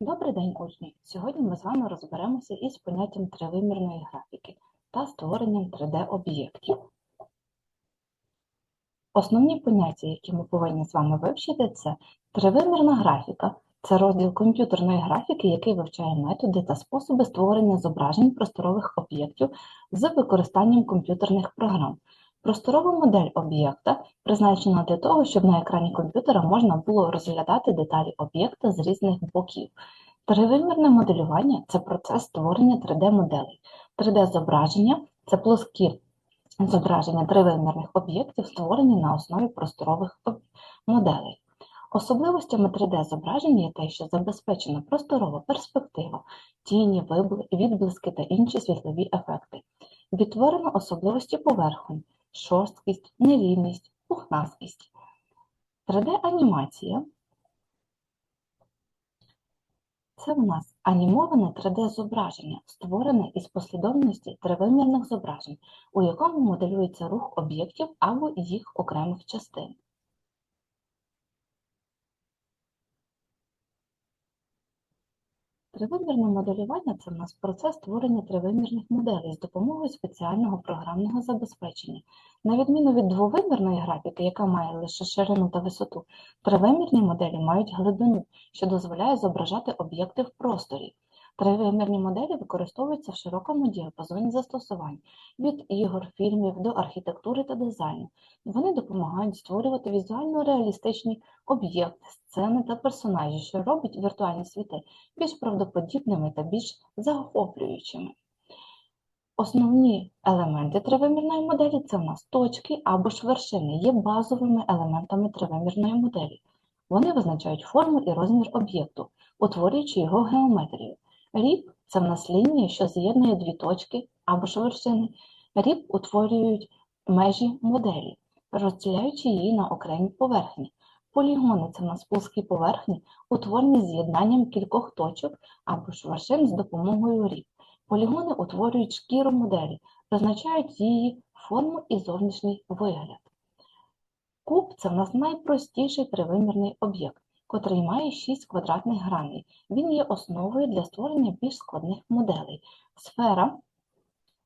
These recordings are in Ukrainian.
Добрий день, учні! Сьогодні ми з вами розберемося із поняттям тривимірної графіки та створенням 3D-об'єктів. Основні поняття, які ми повинні з вами вивчити, це тривимірна графіка. Це розділ комп'ютерної графіки, який вивчає методи та способи створення зображень просторових об'єктів з використанням комп'ютерних програм. Просторова модель об'єкта призначена для того, щоб на екрані комп'ютера можна було розглядати деталі об'єкта з різних боків. Тривимірне моделювання це процес створення 3D-моделей. 3D-зображення це плоскі зображення тривимірних об'єктів, створені на основі просторових моделей. Особливостями 3D-зображення є те, що забезпечена просторова перспектива, тіні, відблиски та інші світлові ефекти. Відтворено особливості поверхонь, шорсткість, нерівність, пухнасткість. 3D-анімація це в нас анімоване 3D-зображення, створене із послідовності тривимірних зображень, у якому моделюється рух об'єктів або їх окремих частин. Тривимірне моделювання це в нас процес створення тривимірних моделей з допомогою спеціального програмного забезпечення. На відміну від двовимірної графіки, яка має лише ширину та висоту, тривимірні моделі мають глибину, що дозволяє зображати об'єкти в просторі. Тривимірні моделі використовуються в широкому діапазоні застосувань від ігор, фільмів до архітектури та дизайну. Вони допомагають створювати візуально реалістичні об'єкти, сцени та персонажі, що робить віртуальні світи більш правдоподібними та більш захоплюючими. Основні елементи тривимірної моделі це в нас точки або ж вершини, є базовими елементами тривимірної моделі. Вони визначають форму і розмір об'єкту, утворюючи його геометрію. Ріб це в нас лінія, що з'єднує дві точки або ж вершини. Ріб утворюють межі моделі, розділяючи її на окремі поверхні. Полігони це в нас плоскі поверхні, утворені з'єднанням кількох точок або ж вершин з допомогою ріб. Полігони утворюють шкіру моделі, визначають її форму і зовнішній вигляд. Куб це в нас найпростіший тривимірний об'єкт котрий має 6 квадратних граней. Він є основою для створення більш складних моделей. Сфера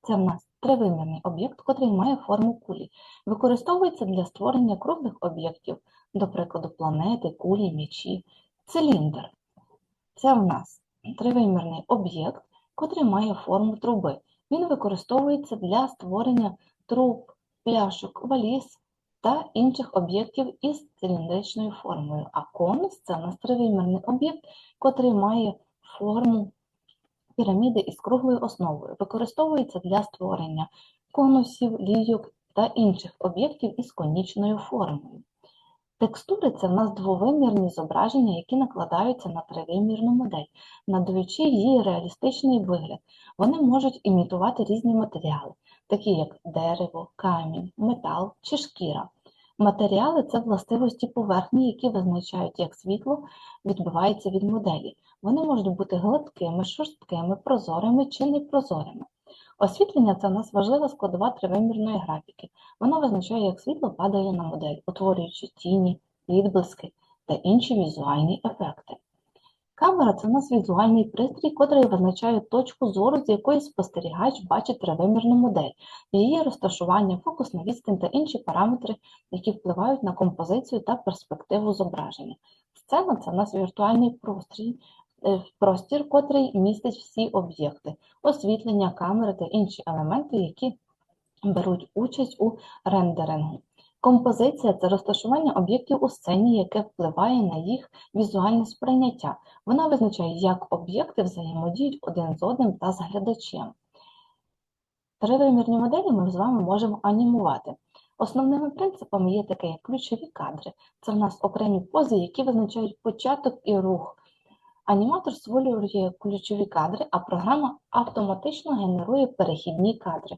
це в нас тривимірний об'єкт, котрий має форму кулі. Використовується для створення круглих об'єктів, до прикладу, планети, кулі, м'ячі. Циліндр це в нас тривимірний об'єкт, котрий має форму труби. Він використовується для створення труб, пляшок, валіз, та інших об'єктів із циліндричною формою. А конус це у нас тривимірний об'єкт, котрий має форму піраміди із круглою основою. Використовується для створення конусів, лійок та інших об'єктів із конічною формою. Текстури це в нас двовимірні зображення, які накладаються на тривимірну модель, надаючи їй реалістичний вигляд. Вони можуть імітувати різні матеріали, такі як дерево, камінь, метал чи шкіра. Матеріали це властивості поверхні, які визначають, як світло відбивається від моделі. Вони можуть бути гладкими, шорсткими, прозорими чи непрозорими. Освітлення це у нас важлива складова тривимірної графіки. Вона визначає, як світло падає на модель, утворюючи тіні, відблиски та інші візуальні ефекти. Камера це у нас візуальний пристрій, котрий визначає точку зору, з якої спостерігач бачить тривимірну модель, її розташування, фокусна відстань та інші параметри, які впливають на композицію та перспективу зображення. Сцена це у нас віртуальний простір, е, простір, котрий містить всі об'єкти, освітлення, камери та інші елементи, які беруть участь у рендерингу. Композиція це розташування об'єктів у сцені, яке впливає на їх візуальне сприйняття. Вона визначає, як об'єкти взаємодіють один з одним та з глядачем. Тривимірні моделі ми з вами можемо анімувати. Основними принципами є таке, як ключові кадри. Це в нас окремі пози, які визначають початок і рух. Аніматор створює ключові кадри, а програма автоматично генерує перехідні кадри.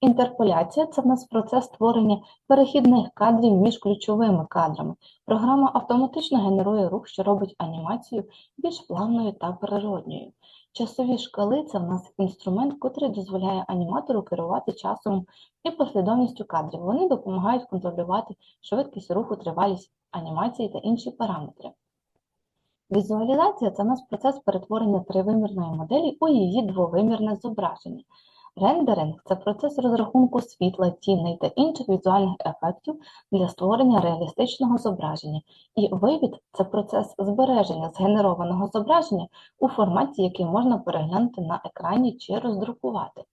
Інтерполяція це в нас процес створення перехідних кадрів між ключовими кадрами. Програма автоматично генерує рух, що робить анімацію більш плавною та природньою. Часові шкали це в нас інструмент, який дозволяє аніматору керувати часом і послідовністю кадрів. Вони допомагають контролювати швидкість руху, тривалість анімації та інші параметри. Візуалізація це у нас процес перетворення тривимірної моделі у її двовимірне зображення. Рендеринг це процес розрахунку світла, тіней та інших візуальних ефектів для створення реалістичного зображення. І вивід це процес збереження згенерованого зображення у форматі, який можна переглянути на екрані чи роздрукувати.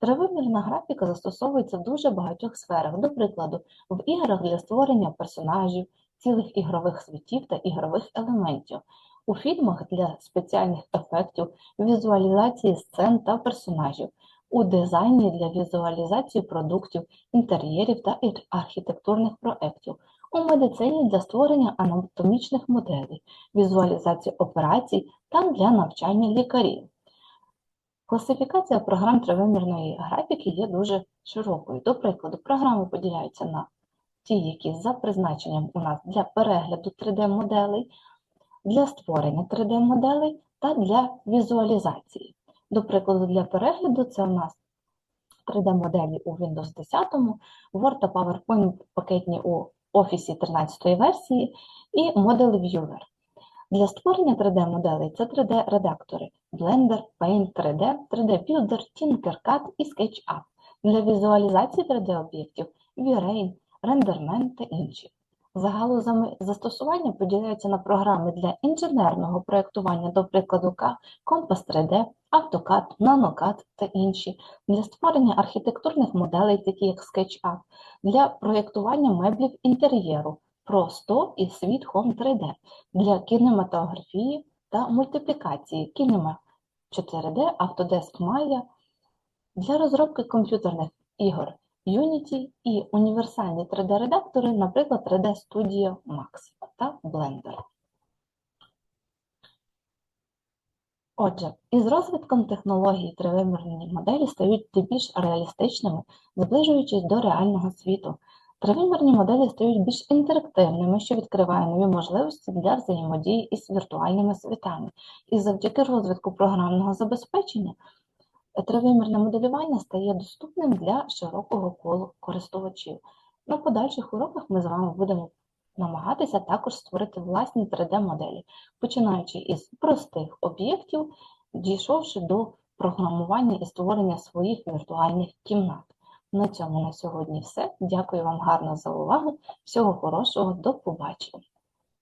Тривимірна графіка застосовується в дуже багатьох сферах, до прикладу, в іграх для створення персонажів, цілих ігрових світів та ігрових елементів, у фільмах для спеціальних ефектів, візуалізації сцен та персонажів, у дизайні для візуалізації продуктів, інтер'єрів та архітектурних проєктів, у медицині для створення анатомічних моделей, візуалізації операцій та для навчання лікарів. Класифікація програм тривимірної графіки є дуже широкою. До прикладу, програми поділяються на ті, які за призначенням у нас для перегляду 3D-моделей, для створення 3D-моделей та для візуалізації. До прикладу, для перегляду це у нас 3D-моделі у Windows 10, Word та PowerPoint пакетні у Office 13 версії і Model Viewer. Для створення 3D-моделей це 3D-редактори Blender, Paint 3D, 3D-Builder, Tinkercad і SketchUp. Для візуалізації 3D-об'єктів V-Ray, RenderMan та інші. За галузами застосування поділяються на програми для інженерного проєктування, до прикладу Compass 3D, AutoCAD, NanoCAD та інші, для створення архітектурних моделей, такі як SketchUp, для проєктування меблів інтер'єру, Pro100 і Світ Home 3D, для кінематографії та мультиплікації Kinema 4D, Autodesk Maya, для розробки комп'ютерних ігор Unity і універсальні 3D-редактори, наприклад, 3D Studio Max та Blender. Отже, із розвитком технологій тривимірні моделі стають більш реалістичними, зближуючись до реального світу. Тривимірні моделі стають більш інтерактивними, що відкриває нові можливості для взаємодії із віртуальними світами. І завдяки розвитку програмного забезпечення тривимірне моделювання стає доступним для широкого колу користувачів. На подальших уроках ми з вами будемо намагатися також створити власні 3D-моделі, починаючи із простих об'єктів, дійшовши до програмування і створення своїх віртуальних кімнат. На цьому на сьогодні все. Дякую вам гарно за увагу. Всього хорошого, до побачення!